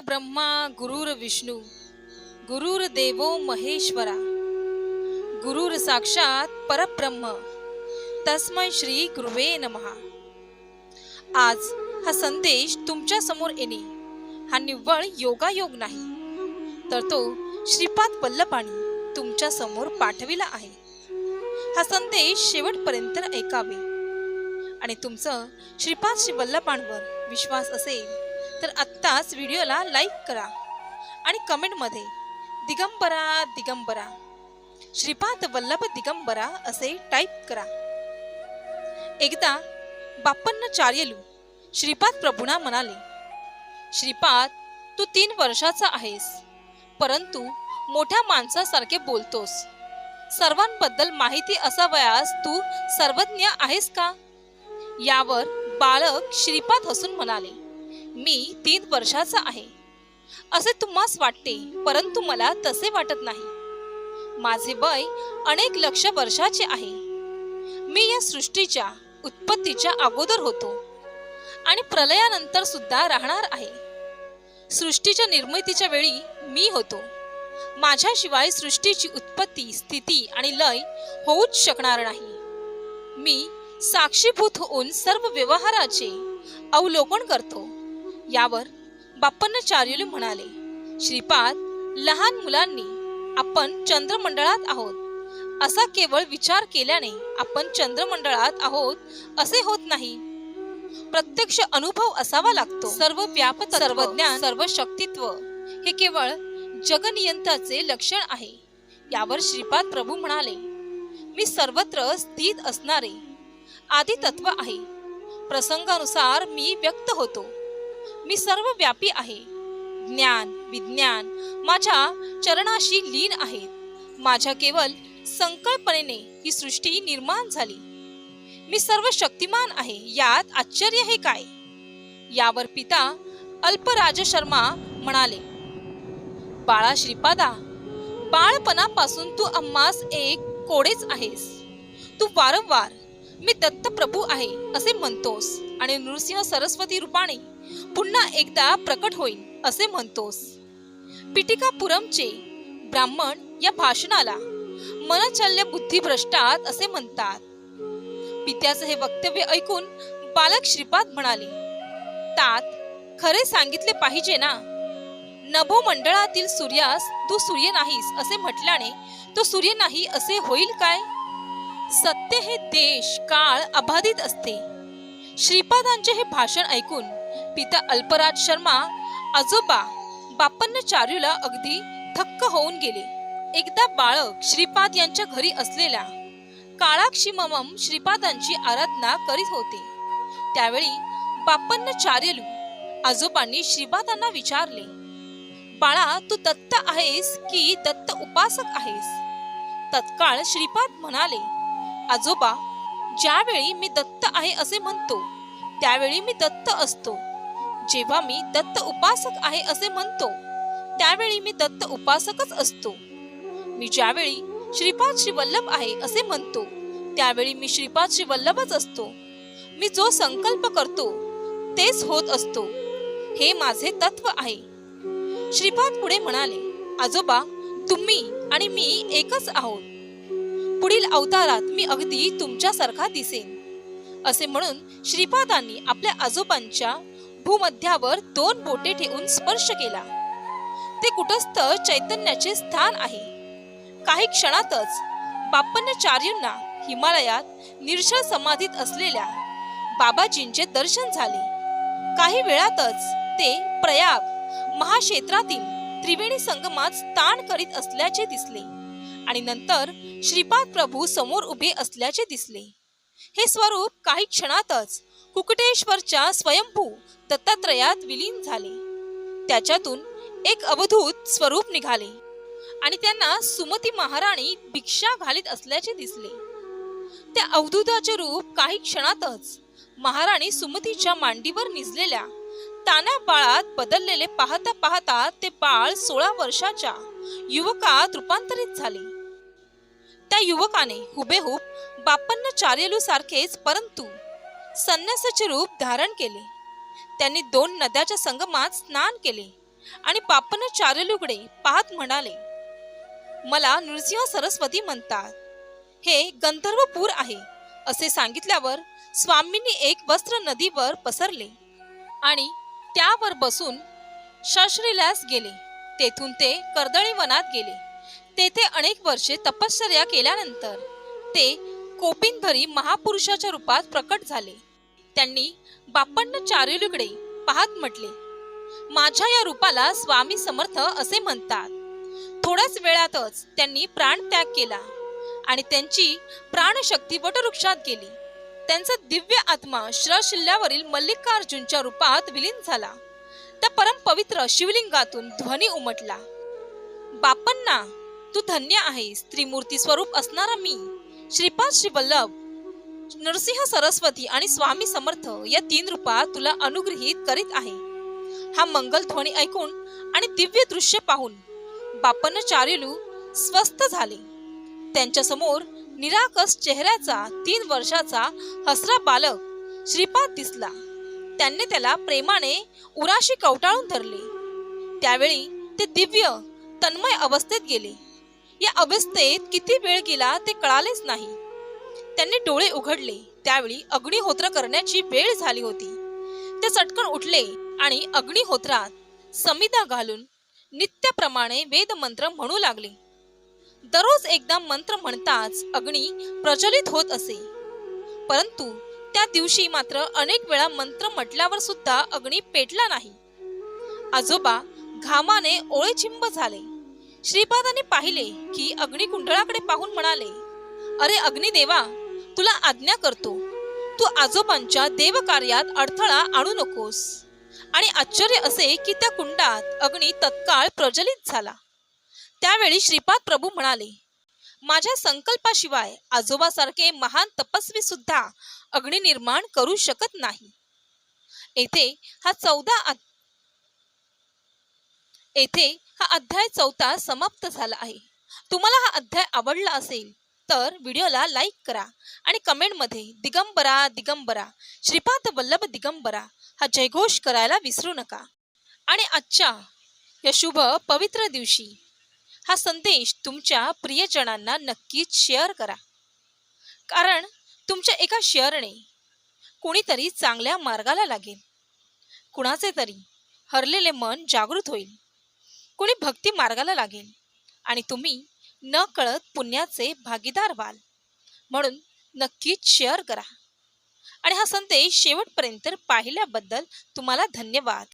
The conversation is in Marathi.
ब्रह्मा गुरुर विष्णू गुरुर देवो महेश्वरा गुरुर साक्षात परब्रह्म तस्मै श्री गुरुवे नमहा. आज हा संदेश तुमच्यासमोर येणे हा निव्वळ योगायोग नाही तर तो श्रीपाद वल्लभाणी तुमच्यासमोर पाठविला आहे. हा संदेश शेवटपर्यंत ऐकावे. आणि तुमचं श्रीपाद श्री वल्लभांवर विश्वास असेल तर आत्ताच व्हिडिओला लाईक करा आणि कमेंटमध्ये दिगंबरा दिगंबरा श्रीपाद वल्लभ दिगंबरा असे टाईप करा. एकदा बाप्पन्नाचार्यलू श्रीपाद प्रभूंना म्हणाले श्रीपाद तू तीन वर्षाचा आहेस परंतु मोठ्या माणसासारखे बोलतोस. सर्वांबद्दल माहिती असावयास तू सर्वज्ञ आहेस का? यावर बालक श्रीपाद हसून म्हणाले मी तीन वर्षाचा आहे. असे तुम्हास वाटते परंतु मला तसे वाटत नाही. माझे वय अनेक लक्ष वर्षाचे आहे. मी या सृष्टीच्या उत्पत्तीच्या अगोदर होतो आणि प्रलयानंतर सुद्धा राहणार आहे. सृष्टीच्या निर्मितीच्या वेळी मी होतो. माझ्याशिवाय सृष्टीची उत्पत्ती स्थिती आणि लय होऊच शकणार नाही. मी साक्षीभूत होऊन सर्व व्यवहाराचे अवलोकन करतो. यावर बाप्पन्नाचार्युले म्हणाले श्रीपाद लहान मुलांनी आपण चंद्रमंडळात आहोत. असा केवळ विचार केल्याने आपण चंद्रमंडळात आहोत असे होत नाही. प्रत्यक्ष अनुभव असावा लागतो. सर्व व्याप सर्व ज्ञान सर्व शक्तित्व हे केवळ जगनियंताचे लक्षण आहे. यावर श्रीपाद प्रभू म्हणाले मी सर्वत्र स्थित असणारे आदी तत्व आहे. प्रसंगानुसार मी व्यक्त होतो. मी सर्व व्यापी आहे. ज्ञान विज्ञान माझ्या चरणाशी लीन आहेत माझ्या केवळ संकल्पनेने ही सृष्टी निर्माण झाली. मी सर्व शक्तिमान आहे यात आश्चर्य हे काय? यावर पिता अल्पराज शर्मा म्हणाले बाळा श्रीपादा बाळपणापासून तू अम्मास एक कोडेच आहेस. तू वारंवार मी दत्तप्रभू आहे असे म्हणतोस आणि नृसिंह सरस्वती रूपाने पुन्हा एकदा प्रकट होईल असे म्हणतोस. पिटिकापुरमचे ब्राह्मण या भाषणाला मनचल्य बुद्धिभ्रष्टात असे म्हणतात. पित्याचं हे वक्तव्य ऐकून बालक श्रीपाद म्हणाले तात खरे सांगितले पाहिजे ना? नभो मंडळातील सूर्यास तू सूर्य नाहीस असे म्हटल्याने तो सूर्य नाही असे होईल काय? सत्य हे देश काळ अबाधित असते. श्रीपादांचे हे भाषण ऐकून पिता अल्पराज शर्मा आजोबा बापन्नाचार्यूला अगदी थक्क होऊन गेले. एकदा बाळक श्रीपाद यांच्या घरी असलेल्या काळाक्षी ममम श्रीपादांची आराधना करीत होते. त्यावेळी बापन्नाचार्यलू आजोबांनी श्रीपादांना विचारले बाळा तू दत्त आहेस की दत्त उपासक आहेस? तत्काळ श्रीपाद म्हणाले आजोबा ज्यावेळी मी दत्त आहे असे म्हणतो त्यावेळी मी दत्त असतो. जेव्हा मी दत्त उपासक आहे असे म्हणतो त्यावेळी मी दत्त उपासकच असतो. मी ज्यावेळी श्रीपाद श्री वल्लभ आहे असे म्हणतो त्यावेळी मी श्रीपाद श्री वल्लभच असतो. मी जो संकल्प करतो तेच होत असतो. हे माझे तत्व आहे. श्रीपाद पुढे म्हणाले आजोबा तुम्ही आणि मी एकच आहोत. पुढील अवतारात मी अगदी तुमच्यासारखा दिसेन. असे म्हणून श्रीपादांनी आपल्या आजोबांच्या भूमध्यावर दोन बोटे ठेवून स्पर्श केला. ते कुटस्थ चैतन्याचे स्थान आहे. काही क्षणातच बाप्पन्नाचार्यूंना हिमालयात निर्शळ समाधीत असलेल्या बाबाजींचे दर्शन झाले. काही वेळातच ते प्रयाग महाक्षेत्रातील त्रिवेणी संगमात स्थान करीत असल्याचे दिसले आणि नंतर श्रीपाद प्रभू समोर उभे असल्याचे दिसले. हे स्वरूप काही क्षणातच कुकटेश्वरच्या स्वयंभू दत्तात्रयात विलीन झाले. त्याच्यातून एक अवधूत स्वरूप निघाले आणि त्यांना सुमती महाराणी भिक्षा घालीत असल्याचे दिसले. त्या अवधूताचे रूप काही क्षणातच महाराणी सुमतीच्या मांडीवर निजलेल्या तान्या बाळात बदललेले पाहता पाहता ते बाळ सोळा वर्षाच्या युवकात रूपांतरित झाले. त्या युवकाने हुबेहूब बाप्पन्नाचार्यलू सारखेच परंतु संन्यासाचे रूप धारण केले. त्यांनी दोन नद्याच्या संगमात स्नान केले आणि पापन चारुलुगडे पाहत म्हणाले मला नृसिंह सरस्वती म्हणतात. हे गंधर्वपूर आहे असे सांगितल्यावर स्वामींनी एक वस्त्र नदीवर पसरले आणि त्यावर बसून शश्रीलास गेले. तेथून ते कर्दळी वनात गेले. तेथे अनेक वर्षे तपश्चर्या केल्यानंतर ते कोपिनधरी महापुरुषाच्या रूपात प्रकट झाले. त्यांनी बाप्पांना चारुलीकडे पाहत म्हटले माझ्या या रूपाला स्वामी समर्थ असे म्हणतात. थोड्याच वेळातच त्यांनी प्राण त्याग केला आणि त्यांची प्राणशक्ती वटवृक्षात गेली. त्यांचा दिव्य आत्मा श्रशिल्ल्यावरील मल्लिकार्जुनच्या रूपात विलीन झाला. त्या परमपवित्र शिवलिंगातून ध्वनी उमटला. बापन्ना तू धन्य आहेस त्रिमूर्ती स्वरूप असणारा मी श्रीपाद श्री वल्लभ नरसिंह सरस्वती आणि स्वामी समर्थ या तीन रूपात तुला अनुग्रहित करीत आहे. हा मंगल ध्वनी ऐकून आणि दिव्य दृश्य पाहून बापन चार्युलू स्वस्थ झाले. त्यांच्यासमोर निराकस चेहऱ्याचा तीन वर्षाचा हसरा बालक श्रीपाद दिसला. त्यांनी त्याला प्रेमाने उराशी कवटाळून धरले. त्यावेळी ते दिव्य तन्मय अवस्थेत गेले. या अवस्थेत किती वेळ गेला ते कळालेच नाही. त्यांनी डोळे उघडले. त्यावेळी अग्निहोत्र करण्याची वेळ झाली होती. ते चटकन उठले आणि अग्निहोत्रात समिधा घालून नित्याप्रमाणे वेद मंत्र म्हणू लागले. दररोज एकदा मंत्र म्हणताच अग्नी प्रज्वलित होत असे. परंतु त्या दिवशी मात्र अनेक वेळा मंत्र म्हटल्यावर सुद्धा अग्नी पेटला नाही. आजोबा घामाने ओळेचिंब झाले. श्रीपादाने पाहिले की अग्निकुंडळाकडे पाहून म्हणाले अरे अग्निदेवा तुला आज्ञा करतो. तू आजोबांच्या देवकार्यात अडथळा आणू नकोस. आणि आश्चर्य असे की त्या कुंडात अग्नी तत्काळ प्रज्वलित झाला. त्यावेळी श्रीपाद प्रभू म्हणाले माझ्या संकल्पाशिवाय आजोबासारखे महान तपस्वी सुद्धा अग्नी निर्माण करू शकत नाही. येथे हा चौदा येथे हा अध्याय चौथा समाप्त झाला आहे. तुम्हाला हा अध्याय आवडला असेल तर व्हिडिओला लाईक करा आणि कमेंटमध्ये दिगंबरा दिगंबरा श्रीपाद वल्लभ दिगंबरा हा जयघोष करायला विसरू नका. आणि आजच्या या शुभ पवित्र दिवशी हा संदेश तुमच्या प्रियजनांना नक्कीच शेअर करा. कारण तुमच्या एका शेअरने कुणीतरी चांगल्या मार्गाला लागेल. कुणाचे तरी हरलेले मन जागृत होईल. कुणी भक्ती मार्गाला लागेल. आणि तुम्ही न कळत पुण्याचे भागीदार व्हाल. म्हणून नक्कीच शेअर करा. आणि हा संदेश शेवटपर्यंत पाहिल्याबद्दल तुम्हाला धन्यवाद.